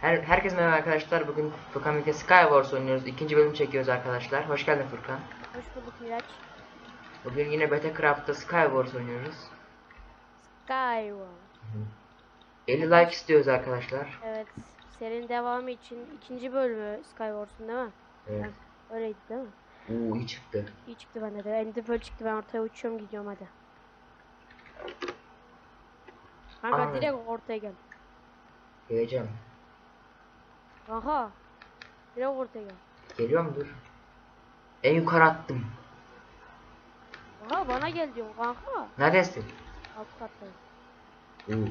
Her, herkese merhaba arkadaşlar. Bugün Furkan birlikte Skywars oynuyoruz. İkinci bölüm çekiyoruz arkadaşlar. Hoş geldin Furkan. Hoş bulduk Miraç. Bugün yine Battlecraft'ta Skywars oynuyoruz. Skyward. 50 like istiyoruz arkadaşlar. Evet. Serinin devamı için ikinci bölümü Skywars'un değil mi? Evet. Öyleydi değil mi? Oo iyi çıktı. İyi çıktı bende de. Ender Pearl çıktı. Ben ortaya uçuyorum gidiyorum hadi. Kanka Aynen. direkt ortaya gel. Geleceğim. Kanka. Direkt ortaya gel. Geliyor mu dur. En yukarı attım. Kanka bana gel diyorum kanka. Neredesin? Alt katta. Oo.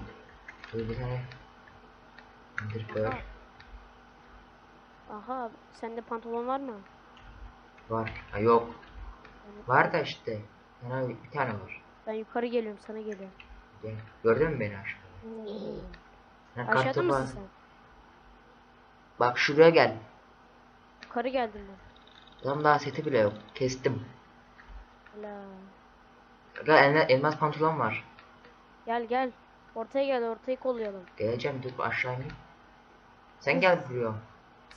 Dur bir tane. Ender Pearl. Aha sende pantolon var mı? Var. Ha yok. Yani Var da işte. Yani bir tane var. ben yukarı geliyorum sana geliyorum. Gel. Gördün mü beni aşağıda? Ha, Aşağıda mısın sen? Bak şuraya gel. Yukarı geldim ben. Tam daha seti bile yok. Kestim. Gel elma- elmas pantolon var. Gel gel. Ortaya gel ortayı kollayalım. Geleceğim dur aşağı ineyim. Sen gel buraya.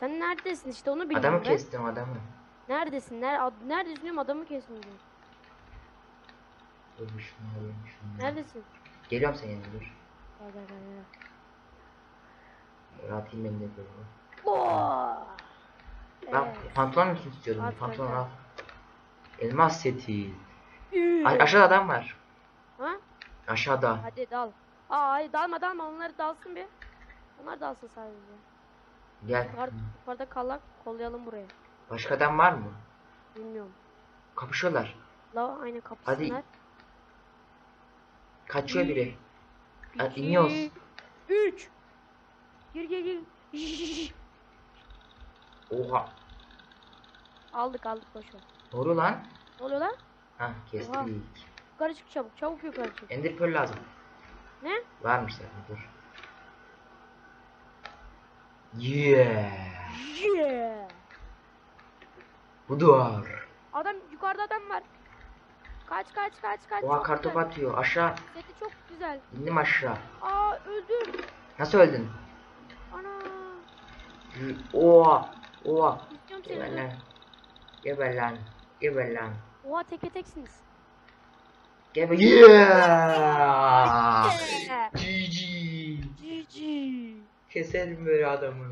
Sen neredesin işte onu bilmiyorum Adamı ben. kestim adamı. Neredesin? Ner ad neredesin diyorum adamı şunu alayım şunu. Neredesin? Geliyorum senin yanına dur. Gel gel gel. Rahatayım ben de böyle. Oo! Ben Evet. pantolon mu istiyordum? At pantolon al. Elmas seti. Üü. A- aşağıda adam var. Ha? Aşağıda. Hadi dal. Aa hayır dalma dalma onları dalsın bir. Onlar dalsın sadece. Gel. Yukarı, yukarıda kallak kollayalım buraya. Başka adam var mı? Bilmiyorum. Kapışıyorlar. La aynı kapısınlar. Kaçıyor biri. Ha, İki, iniyoruz. Üç. Gir gir gir. Oha. aldık aldık boş ver. Ne oluyor lan? Ne oluyor lan? Hah kestik. Oha. Yukarı çık çabuk. Çabuk yukarı çık. Ender pearl lazım. Ne? Varmış zaten dur. Yeah. Yeah. Bu duvar. Adam yukarıda adam var. Kaç kaç kaç kaç. Oha çok kartopu güzel. atıyor. Aşağı. Seti çok güzel. İndim aşağı. Aa öldüm. Nasıl öldün? Ana. Oha. Oha. İstiyorum Geber seni. lan. Geber lan. Geber lan. Oha teke teksiniz. Geber. Yeah. GG. GG. Keselim böyle adamı.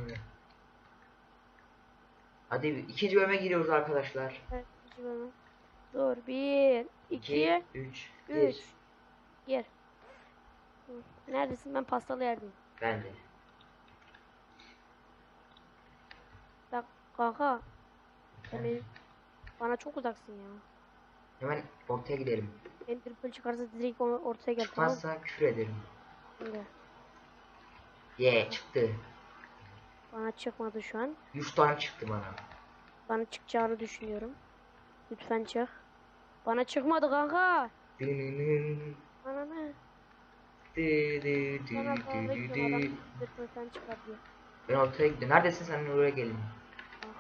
Hadi ikinci bölüme giriyoruz arkadaşlar. Evet, ikinci bölüm. Dur. Bir, iki, 3, üç. 1. Gir. Hı. Neredesin? Ben pastalı yerdeyim. Ben de. Bak kanka. Benim- bana çok uzaksın ya. Hemen ortaya gidelim. Ender Pearl çıkarsa direkt or- ortaya gel tamam? Çıkmazsa küfür ederim. Şimdi. Ye çıktı. Bana çıkmadı şu an. 100 tane çıktı bana. Bana çıkacağını düşünüyorum. Lütfen çık. Bana çıkmadı kanka. Bana ne? Bana çıkar diye. Ben ortaya gidiyorum. Neredesin sen oraya gelin.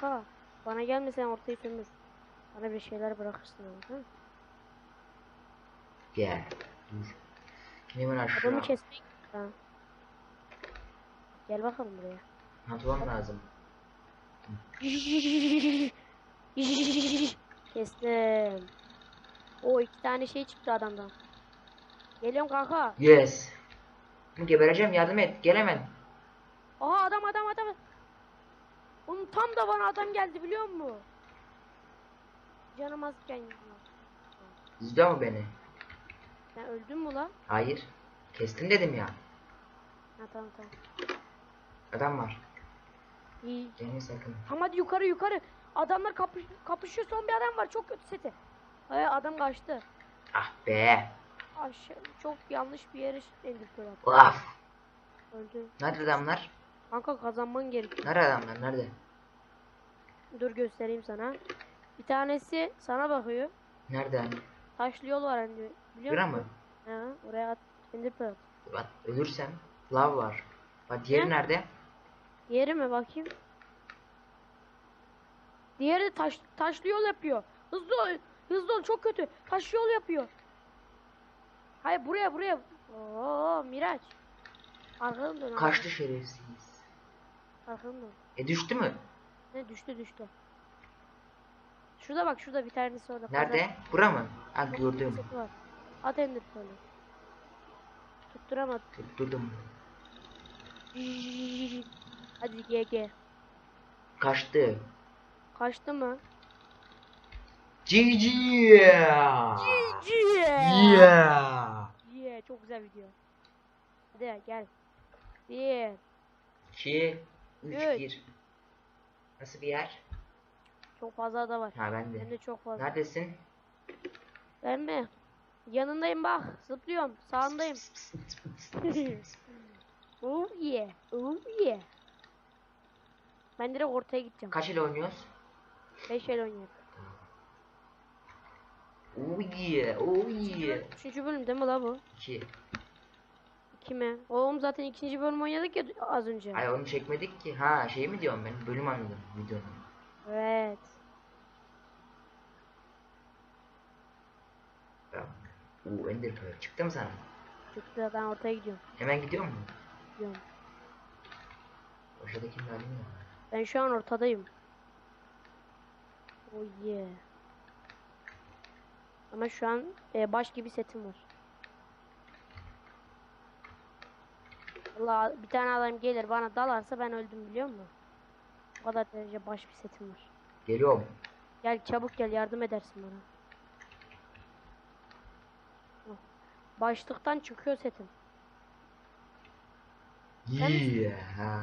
Kanka. Bana gelme sen ortayı sömür. Bana bir şeyler bırakırsın ama. Ha? Gel. Dur. Hemen aşağı. Adamı kesmek. Ha. Gel bakalım buraya. Pantolon lazım. Kestim. O iki tane şey çıktı adamdan. Geliyorum kanka. Yes. Gebereceğim yardım et. Gel hemen. Aha adam adam adam. Onun tam da bana adam geldi biliyor musun? Canım azken gidiyor. İzliyor mu beni? Sen öldün mü lan? Hayır. Kestim dedim ya. Ha tamam tamam. Adam var. İyi. Gelme sakın. Tamam hadi yukarı yukarı. Adamlar kapış kapışıyor son bir adam var çok kötü seti. Ay adam kaçtı. Ah be. Aşağı çok yanlış bir yere indik böyle. Of. Öldü. Nerede adamlar? Kanka kazanman gerekiyor. Nerede adamlar? Nerede? Dur göstereyim sana. Bir tanesi sana bakıyor. Nerede hani? Taşlı yol var hani biliyor Bura musun? mı? Ha, oraya at. İndir pearl. Bak ölürsem lav var. Bak diğeri Ne? nerede? Diğeri mi bakayım? Diğeri de taş, taşlı yol yapıyor. Hızlı ol. Hızlı ol çok kötü. Taşlı yol yapıyor. Hayır buraya buraya. Oo Miraç. Arkadan dön. Kaçtı şerefsiz. Arkamda. E düştü mü? Ne düştü düştü. Şurada bak şurada bir tanesi orada. Nerede? Bura mı? Ha Pazar- gördüm. At ender pearl'ü. Tutturamadım. Durdum. Hadi GG. Kaçtı. Kaçtı mı? GG. Yeah. Yeah. Yeah, çok güzel video. Hadi gel. Bir. 2 3 Evet. 1. Nasıl bir yer? Çok fazla da var. Ha ben de. Ben de çok fazla. Neredesin? Ben mi? Yanındayım bak. Zıplıyorum. Sağındayım. oh yeah. Oh yeah. Ben direkt ortaya gideceğim. Kaç ile oynuyoruz? 5 el oynuyorum. Oh yeah. Oh yeah. Üçüncü bölüm değil mi la bu? 2. 2 mi? Oğlum zaten ikinci bölüm oynadık ya az önce. Ay onu çekmedik ki. Ha şey mi diyorum ben? Bölüm anladım videonun. Evet. Ya. Oo Ender Pearl. Çıktı mı sana? Çıktı ben ortaya gidiyorum. Hemen gidiyor mu? gidiyorum. De alayım da. Ben şu an ortadayım. Oh yeah. Ama şu an e, baş gibi setim var. Valla bir tane adam gelir bana dalarsa ben öldüm biliyor musun? O kadar derece baş bir setim var. Geliyorum. Gel çabuk gel yardım edersin bana. Başlıktan çıkıyor setim. Yeah.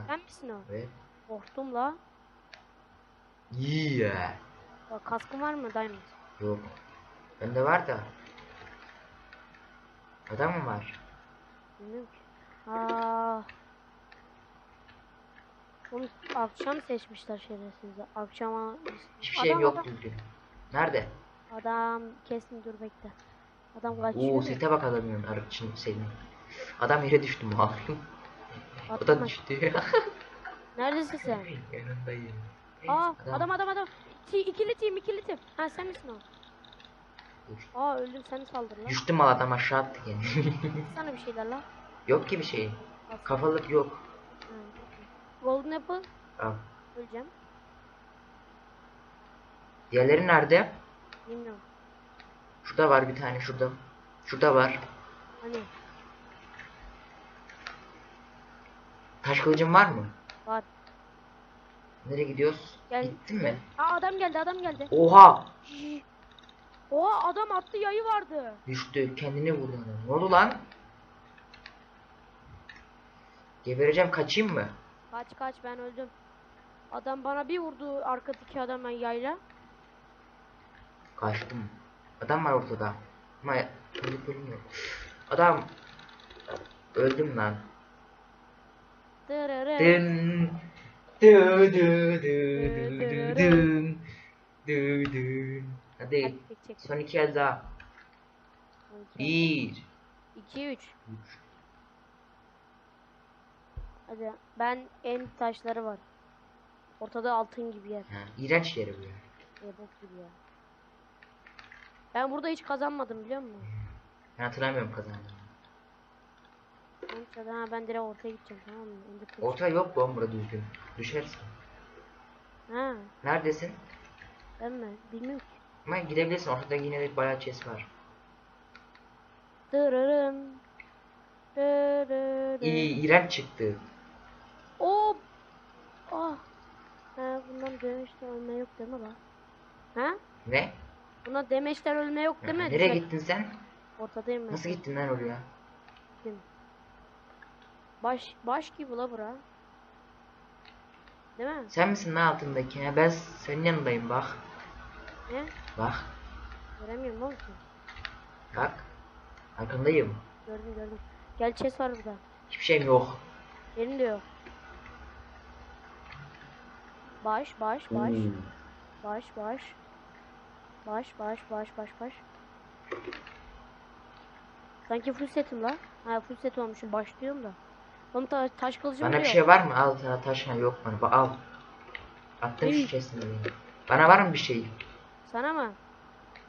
Sen misin o? Evet. Korktum la. Yeah. Bak, kaskın var mı Diamond? Yok. Bende var da. Adam mı var? Bilmiyorum ki. Aa. Onu akşam seçmişler şerefsizler. Akşama Hiçbir şeyim Adam, yok adam. düzgün. Nerede? adam kesin dur bekle. Adam kaçıyor. Oo sete bak adamın arıçın senin. Adam yere düştü mu abi? o da düştü. Neredesin sen? Yanındayım. Aa adam adam adam. Ti, ikili team ikili team. Ha sen misin o? Dur. Aa öldüm seni saldır lan. Düştü mal adam aşağı attı kendini. Sana bir şeyler lan. Yok ki bir şey. Al. Kafalık yok. Ha. Golden apple. Al. Öleceğim. Diğerleri nerede? Bilmiyorum. Şurada var bir tane şurada. Şurada var. Hani Taş kılıcın var mı? var. Nereye gidiyoruz? Gel. Gittin mi? Aa adam geldi adam geldi. Oha! Oha adam attı yayı vardı. Düştü. Kendini vurdu. Ne oldu lan? Gebereceğim. Kaçayım mı? Kaç kaç ben öldüm. Adam bana bir vurdu arkadaki adam ben yayla. Kaçtım. Adam var ortada. Ama çocuk bölüm yok. Adam. Öldüm lan. Dın. Dü dü dü dü dü dün. Dü dün. Hadi. Son iki el daha. Bir. 2 3. Üç. Hadi ben en taşları var. Ortada altın gibi yer. Ha, iğrenç yeri bu ya. E bok gibi ya. Ben burada hiç kazanmadım biliyor musun? Ben hatırlamıyorum kazandığımı. Neyse ha ben direkt ortaya gideceğim tamam mı? Kılıç. Orta yok bu burada düzgün. Düşersin. Ha Neredesin? ben mi? Bilmiyorum ki. Ama gidebilirsin. Ortada yine de bayağı chest var. Dırırım. Dırırım. İyi, iğrenç çıktı. O Ah. Ha bundan demeçler ölme yok değil mi lan? Ha? Ne? Buna demeçler ölme yok değil mi? Nereye gittin sen? Ortadayım ben. Nasıl gittin lan oraya? Baş baş gibi la bura. Değil mi? Sen misin lan altındaki? Ha, ben senin yanındayım bak. Ne? Bak. Göremiyorum oğlum ki. Bak. Arkandayım. Gördüm gördüm. Gel chest var burada. Hiçbir şeyim yok. Benim de yok. Baş baş baş. Oo. Baş baş. Baş baş baş baş baş. Sanki full setim la. Ha full set olmuşum başlıyorum da. Oğlum ta taş kılıcım Bana bir yok. şey var mı? Al sana taş ha yok bana. Ba- al. Attım şu chest'ini. Bana var mı bir şey? Sana mı?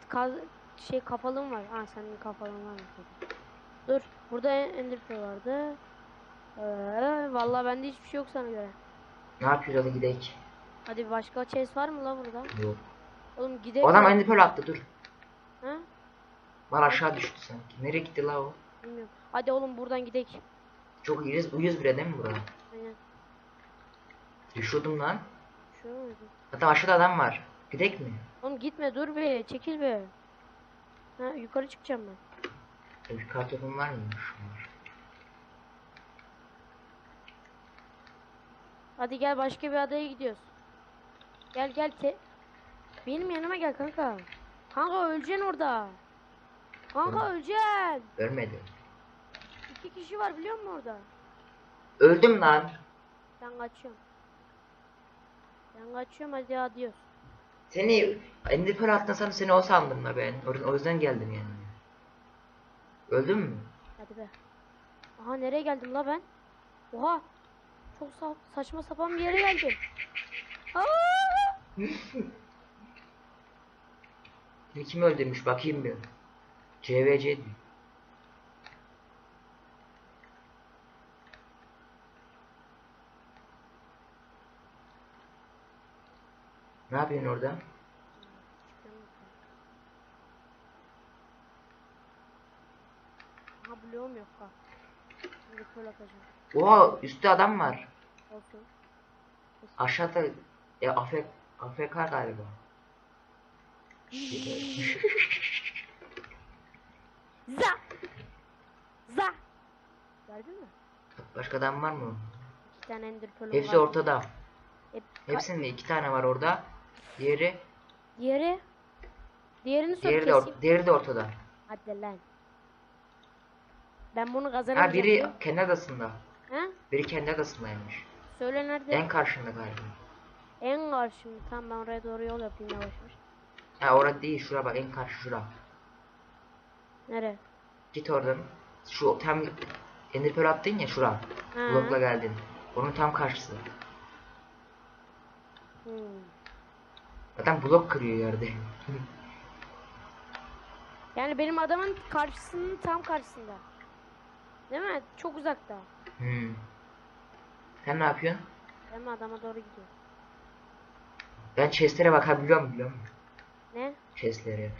Kaz şey kafalım var. Ha senin kafalın var? Dur. Burada ender pearl vardı. Ee, vallahi bende hiçbir şey yok sana göre. Ne yapıyoruz hadi gidelim. Hadi bir başka chest var mı la burada? Yok. Oğlum gidelim. O adam ender pearl attı dur. Ha? Var aşağı düştü sanki. Nereye gitti la o? Bilmiyorum. Hadi oğlum buradan gidelim. Çok uyuz, uyuz bile değil mi buraya? Aynen. Düşüyordum lan. Şu muydu? Hatta aşağıda adam var. Gidek mi? Oğlum gitme dur be çekil be. Ha yukarı çıkacağım ben. E, Bir kartopum var mıymış? Var. Hadi gel başka bir adaya gidiyoruz. Gel gel te Benim yanıma gel kanka. Kanka öleceksin orada. Kanka Hı. öleceksin. Ölmedi. İki kişi var biliyor musun orada? Öldüm lan. Ben kaçıyorum. Ben kaçıyorum hadi adios. Seni ender pearl attın sana seni o sandım la ben. O o yüzden geldim yani. Öldün mü? Hadi be. Aha nereye geldim la ben? Oha. Çok sa saçma sapan bir yere geldim. Aa! Seni kim öldürmüş bakayım bir. CVC diyor. Ne yapıyorsun orada? Aha bloğum yok ha. Oha üstte adam var. Olsun. Aşağıda e, AFK, AFK galiba. Za! Za! Gördün mü? Başka adam var mı? İki tane ender Hepsi var. ortada. Hep, Hepsinde iki tane var orada. Diğeri, Diğeri? Diğerini sor diğeri de, keseyim. or- diğeri de ortada. Hadi lan. Ben bunu kazanamayacağım. Ha biri kendi adasında. Ha? Biri kendi adasındaymış. Söyle nerede? En karşında galiba. En karşımda. Tamam ben oraya doğru yol yapayım yavaş yavaş. Ha orada değil şura bak en karşı şura. Nere? Git oradan. Şu tam Ender Pearl attın ya şura. Ha. Blokla geldin. Onun tam karşısı. Hmm. Adam blok kırıyor yerde. Yani benim adamın karşısının tam karşısında. Değil mi? Çok uzakta. hmm. Sen ne yapıyorsun? Mi? Adama doğru gidiyor. Ben chestlere bakabiliyorum biliyor musun? Ne? Chestlere.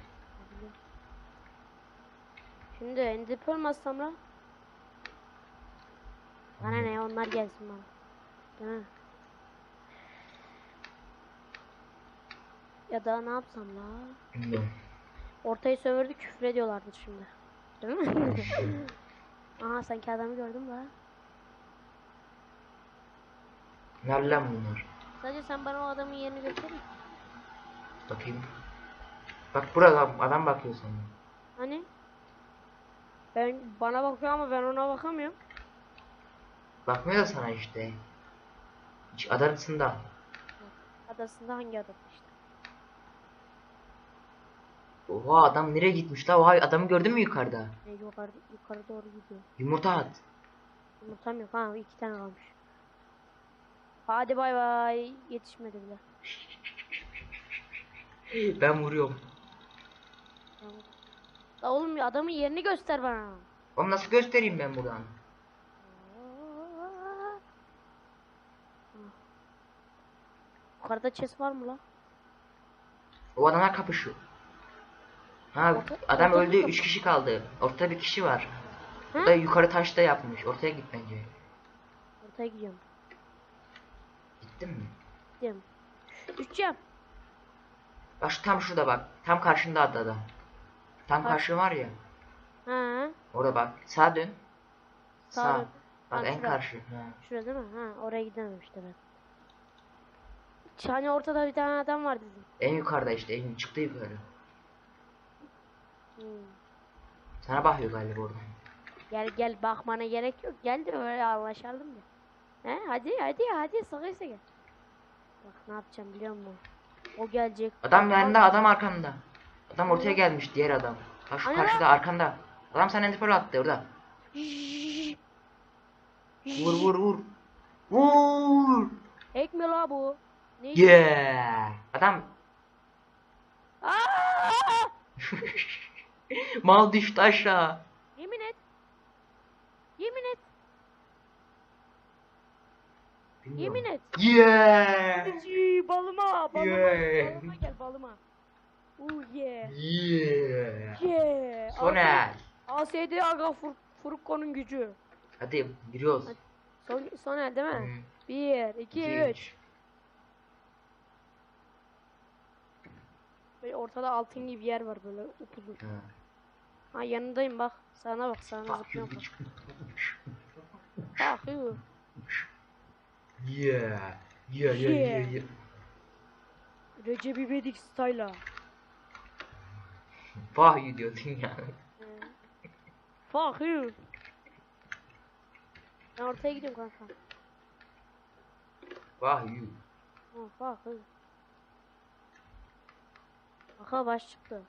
Şimdi ender pearl atsam lan? Bana ne onlar gelsin bana. Değil mi? Ya da ne yapsam la? Bilmiyorum. Ortayı sömürdü küfür ediyorlardır şimdi. Değil mi? Aha sanki adamı gördüm la. Nerede lan bunlar? Sadece sen bana o adamın yerini gösterir misin? Bakayım. Bak burada adam bakıyor sana. Hani? Ben bana bakıyor ama ben ona bakamıyorum. Bakmıyor da sana işte. Hiç adasında. Adasında hangi adada işte? Oha adam nereye gitmiş la? Oha adamı gördün mü yukarıda? Ne yukarı yukarı doğru gidiyor. Yumurta at. Yumurtam yok ha iki tane kalmış. Hadi bay bay. Yetişmedi bile. Ben vuruyorum. La oğlum ya adamın yerini göster bana. Onu nasıl göstereyim ben buradan? Yukarıda chest var mı la? O adamlar kapışıyor. Ha Orta- adam orta- öldü 3 kişi kaldı. Ortada bir kişi var. Hı? O da yukarı taşta yapmış. Ortaya git bence. Ortaya gidiyorum. Gittin mi? Gidiyorum. Düşeceğim. Bak şu tam şurada bak. Tam karşında adı adam. Tam Bak. karşı var ya. Ha. Orada bak. Sağa dön. Sağ. dön. Bak en şurada. karşı. Ha. Şurada değil mi? Ha oraya gidemem işte ben. Hani ortada bir tane adam var dedim. En yukarıda işte. En çıktı yukarı. Hmm. Sana bakıyor galiba oradan. Gel gel bakmana gerek yok. Gel de öyle anlaşalım da. He hadi hadi hadi sıkıysa gel. Bak ne yapacağım biliyor musun? O gelecek. Adam yanında adam arkanda. Adam ortaya gelmiş diğer adam. Bak şu Hani karşıda arkanda. Adam sana ender pearl attı orada. Vur vur vur. Vur. Hack mi la bu? Ne? Yeah. Adam mal düştü aşağı. Yemin et. Yemin et. Bilmiyorum. Yemin et. Yeah. Eci, balıma, balıma, Yeah. balıma gel balıma. Oh yeah. Yeah. Yeah. Soner. ASD Aga Fur Furukko'nun gücü. Hadi giriyoruz. Hadi. Son, Soner değil mi? Hı. Bir, iki, İki, üç. Böyle ortada altın gibi yer var böyle upuzun. Ha. Ha yanındayım bak. Sana bak sana bak. Bak. Yeah. Yeah yeah yeah yeah. Recep İvedik style'a. Fuck you diyorsun ya. Fuck you. Ben ortaya gidiyorum kanka. Fuck you. Oh, fuck you. Kanka baş çıktı.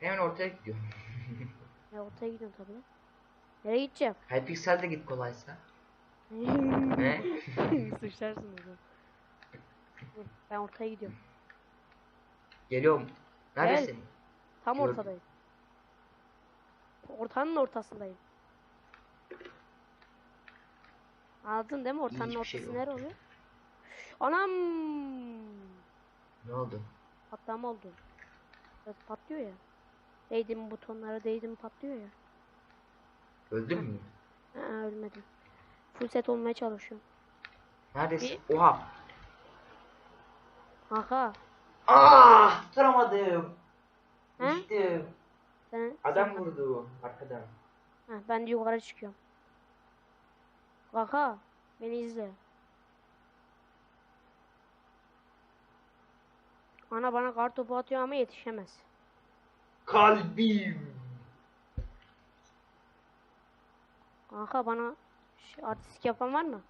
Hemen ortaya gidiyor. Ya ortaya gidiyorum tabii. Nereye gideceğim? Hypixel de git kolaysa. Ne? Sıçrarsın o zaman. Dur, Ben ortaya gidiyorum. Geliyorum. Neredesin? Tam Gördüm. ortadayım. Ortanın ortasındayım. Anladın değil mi? Ortanın Hiçbir şey ortası yok. nere oluyor? Anam! Ne oldu? Patlama oldu. Evet, patlıyor ya. Değdim butonlara değdim patlıyor ya. Öldün mü? Ha, ölmedim. Full set olmaya çalışıyorum. Neredesin? Oha. Kanka Ah! Tutamadım. He? Düştüm. sen, Adam sen- vurdu arkadan. Ha, ben de yukarı çıkıyorum. Kanka beni izle. Ana bana kar topu atıyor ama yetişemez. Kalbim. Kanka bana şey, artistik yapan var mı?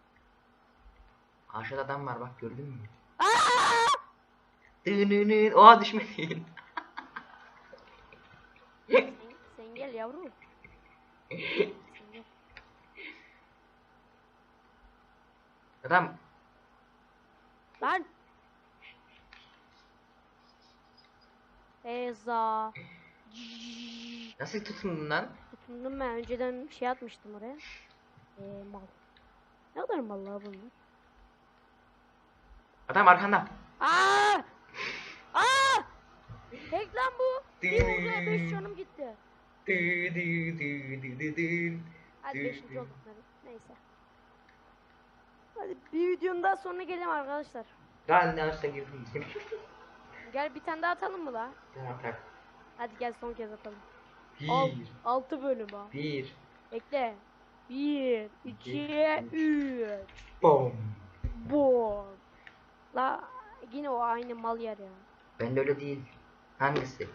Aşağıda adam var bak gördün mü? Dınının. Oha düşmedin. sen, sen gel yavrum. Sen gel. Adam Lan. Eza. nasıl tutundun lan? Tutundum ben. Önceden şey atmıştım oraya. Ee, mal. Ne kadar mal la bunlar? Adam arkanda. Aa! Aa! Tek lan bu. Bir vurdu beş canım gitti. Dı dı dı dı. Hadi Dü- beşinci dü. olduk hadi. Neyse. Hadi bir videonun daha sonuna gelelim arkadaşlar. Ne yaşta girdim. Gel bir tane daha atalım mı la? Tamam tak. Hadi gel son kez atalım. Al, Bir. altı bölüm ha. Bir. Bekle. Bir, iki, üç. Bom. Bom. La yine o aynı mal yer ya. Ben de öyle değil. Hangisi?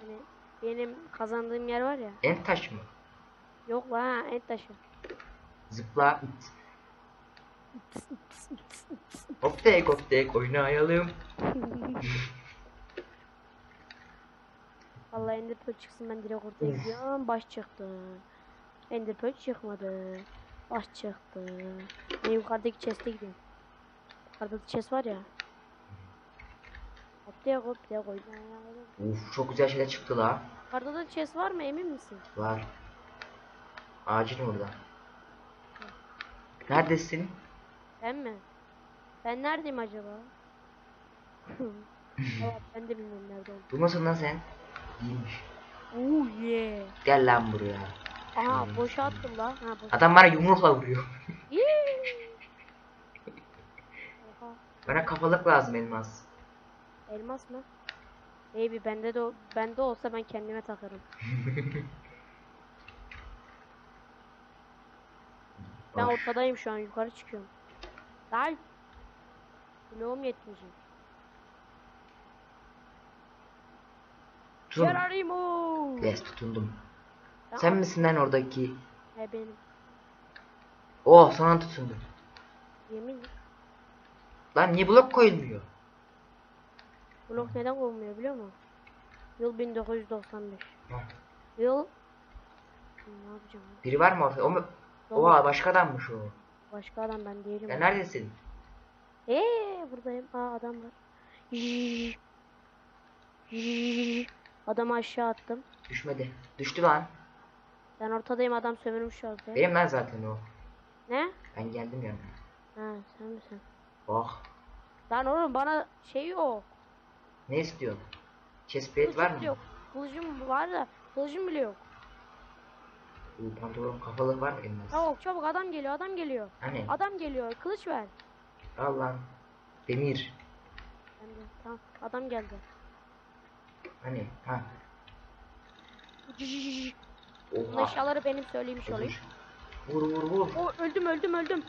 Hani benim kazandığım yer var ya. En taş mı? Yok la ha, en taşı. Zıpla. Hop tek hop tek oynayalım. Vallahi Ender çıksın ben direkt ortaya gidiyorum. Baş çıktı. Ender Pearl çıkmadı. Baş çıktı. Ben yukarıdaki chest'e gidiyorum. Yukarıda chest var ya. Tek hop tek oynayalım. Uf çok güzel şeyler çıktı la. Yukarıda da chest var mı emin misin? Var. Ağacın orada. Neredesin? Ben mi? Ben neredeyim acaba? Valla ben de bilmiyorum nerede olduğumu. Bu nasıl lan sen? İyiymiş. Oh yeah. Gel lan buraya. Aha boşa attım la. Ha boş. Adam bana yumrukla vuruyor. Bana kafalık lazım elmas. Elmas mı? Baby bende de bende olsa ben kendime takarım. Ben ortadayım şu an yukarı çıkıyorum. Lan. Bloğum yetmeyecek. Tutun. Geronimo. Yes tutundum. Ben Sen misin lan oradaki? He benim. Oh sana tutundum. Yemin. Lan niye blok koyulmuyor? Blok neden olmuyor biliyor musun? Yıl 1995. Heh. Yıl ne yapacağım? ya? Biri var mı ortada? O mu? Doğru. Oha başka adammış o. Başka adam ben değilim. Sen neredesin? Eee buradayım. Aa adam var. Adamı aşağı attım. Düşmedi. Düştü lan. Ben ortadayım adam sömürmüş orada. Benim lan zaten o. Ne? Ben geldim yanına. Ha sen misin? Oh. Lan oğlum bana şey yok. Ne istiyorsun? Chestplate var mı? Yok. Kılıcım var da kılıcım bile yok. Bu pantolon kafalık var mı elmas? Çabuk çabuk adam geliyor adam geliyor. Hani? Adam geliyor kılıç ver. Al lan. Demir. Ben de, tamam adam geldi. Hani? Ha. Bunun Oha. eşyaları benim söylemiş olayım. Vur vur vur. O öldüm öldüm öldüm.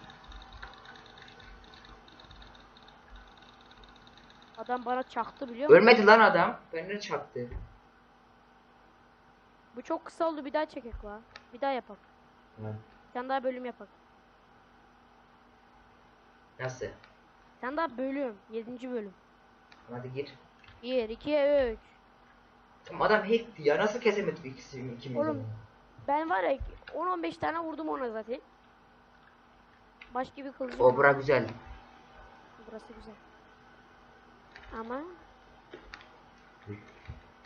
Adam bana çaktı biliyor musun? Ölmedi lan adam. Beni çaktı. Bu çok kısa oldu bir daha çekek la. Bir daha yapak. Ha. Tane daha bölüm yapak. Nasıl? Tane daha bölüm. Yedinci bölüm. Hadi gir. 1, 2, 3. Tamam adam hackti ya. Nasıl kesemedik ikisini ikimizi? Oğlum. Ben var ya 10-15 tane vurdum ona zaten. Başka bir kılıcım O bura güzel. Burası güzel. Ama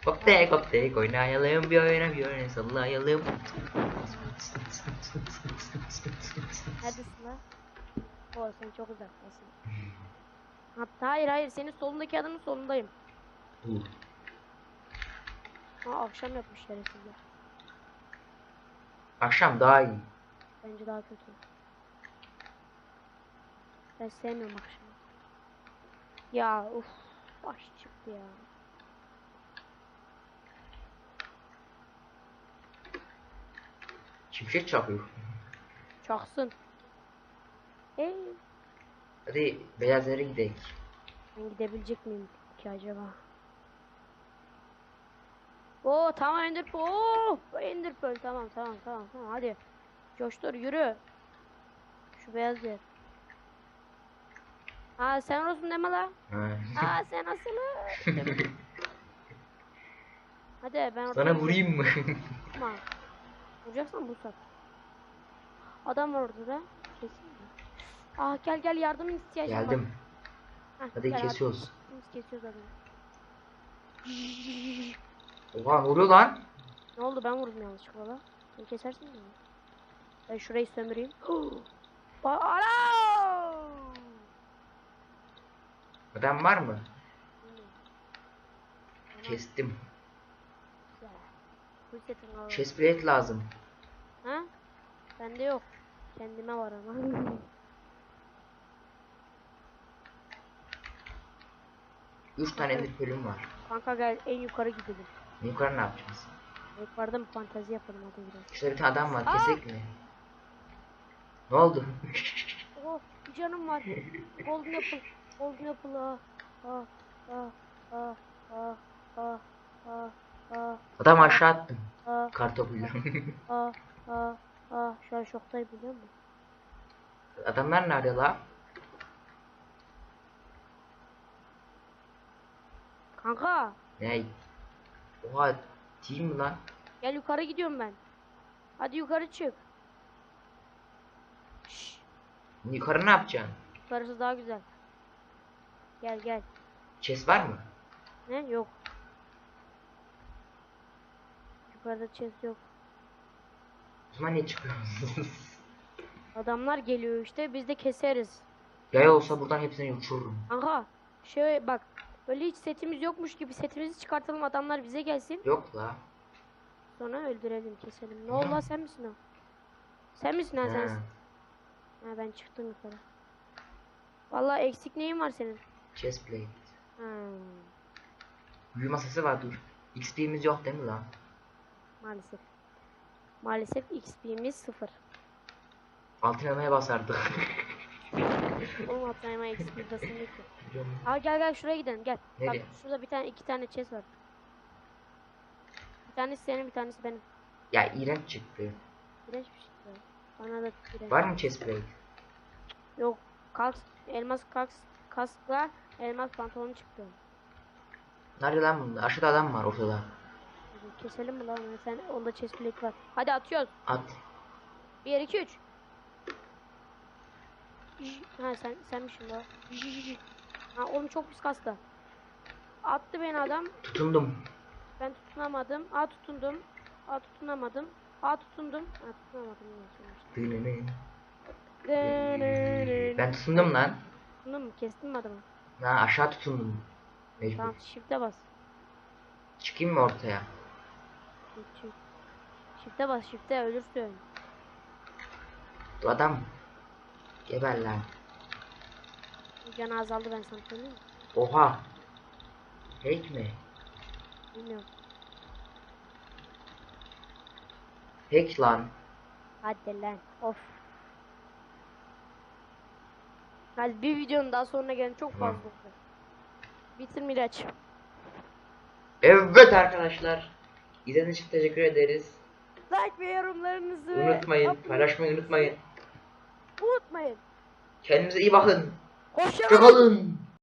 Koptek koptek oynayalım bir oyna bir oyna sallayalım. neredesin la? O sen çok uzaktasın. Hatta hayır hayır senin solundaki adamın solundayım. Ha akşam yapmış şerefsizler. Akşam daha iyi. Bence daha kötü. Ben sevmiyorum akşamı. Ya uf baş çıktı ya. Şimşek çakıyor. Çaksın. Hey, Hadi beyaz yere gidelim. ben gidebilecek miyim ki acaba? Oo tamam Ender Pearl. Oo Ender Pearl tamam tamam tamam tamam hadi. Coştur yürü. Şu beyaz yer. Aa sen olsun deme la. Aa sen asılı. hadi ben Sana vurayım mı? Vurma. Vuracaksan bu sat. Adam var orada da. Kesin mi? Ah gel gel yardım ihtiyacım var. Geldim. Hadi kesiyoruz. Biz kesiyoruz adamı. Oha vuruyor lan. Ne oldu ben vurdum yanlışlıkla la. Sen kesersin mi? Ben şurayı sömüreyim. Ana! Adam var mı? Kestim. Alalım. Chestplate lazım. Ha? Bende yok. Kendime var ama. Üç tane edit bölüm var. Kanka gel en yukarı gidelim. Yukarı ne yapacağız? Yukarıda mı fantezi yapalım hadi biraz. İşte bir tane adam var. Aa! Kesek mi? Ne oldu? Oh bir canım var. Golden apple. Golden apple ah. Ah ah ah ah ah ah ah Adam aşağı attım. Kartopuyla. ah ah ah. Şu an şoktayım biliyor musun? Adamlar nerede la? Kanka Ne? Oha team mi lan? gel yukarı gidiyorum ben. Hadi yukarı çık. Şşş, Yukarı ne yapacaksın? yukarısı daha güzel. Gel gel. Chest var mı? Ne? Yok. Yukarıda chest yok. O zaman niye çıkıyorsunuz? Adamlar geliyor işte biz de keseriz. Yaya olsa buradan hepsini uçururum. Kanka şöyle bak böyle hiç setimiz yokmuş gibi setimizi çıkartalım adamlar bize gelsin. Yok la. Sonra öldürelim keselim. Ne oldu sen misin o? Sen misin ha sensin? Ha ben çıktım yukarı. Vallahi eksik neyin var senin? Chestplate. Ha. Büyü masası var dur. XP'miz yok değil mi lan? Maalesef. Maalesef XP'miz sıfır. Altın elmaya basardık. Oğlum atlayma XP basın yok ki. Aa gel gel şuraya gidelim gel. Nereye? Bak şurada bir tane iki tane chest var. Bir tanesi senin bir tanesi benim. ya iğrenç çıktı. İğrenç bir şey. ya. Bana da iğrenç. Var mı chestplate? Yok. Kalk, elmas kalk, kaskla elmas pantolon çıktı. Nerede lan bunda? Aşağıda adam var ortada. Keselim mi lan? Sen onda chest plate var. Hadi atıyoruz. At. 1 2 3. Ha sen senmişsin la. Ha oğlum çok pis kasta. Attı beni adam. Tutundum. Ben tutunamadım. Aa tutundum. Aa tutunamadım. Aa tutundum. Aa tutunamadım. Dününün. Ben tutundum lan. Bunu mu? Kestin mi adamı? Ha aşağı tutundum. Mecbur. Tamam shift'e bas. Çıkayım mı ortaya? Shift. Shift'e bas shift'e ölürsün. Bu adam. Geber lan. Canı azaldı ben sana söyleyeyim mi? Oha. Fake mi? Bilmiyorum. Fake lan. Hadi lan. Of. Hadi bir videonun daha sonuna gelin çok fazla oldu. Bitir Miraç. Evet arkadaşlar. İzlediğiniz için teşekkür ederiz. Like ve yorumlarınızı Unutmayın. atmayı Paylaşmayı unutmayın. unutmayın. Kendinize iyi bakın. Hoşça kalın. Hoşçakalın.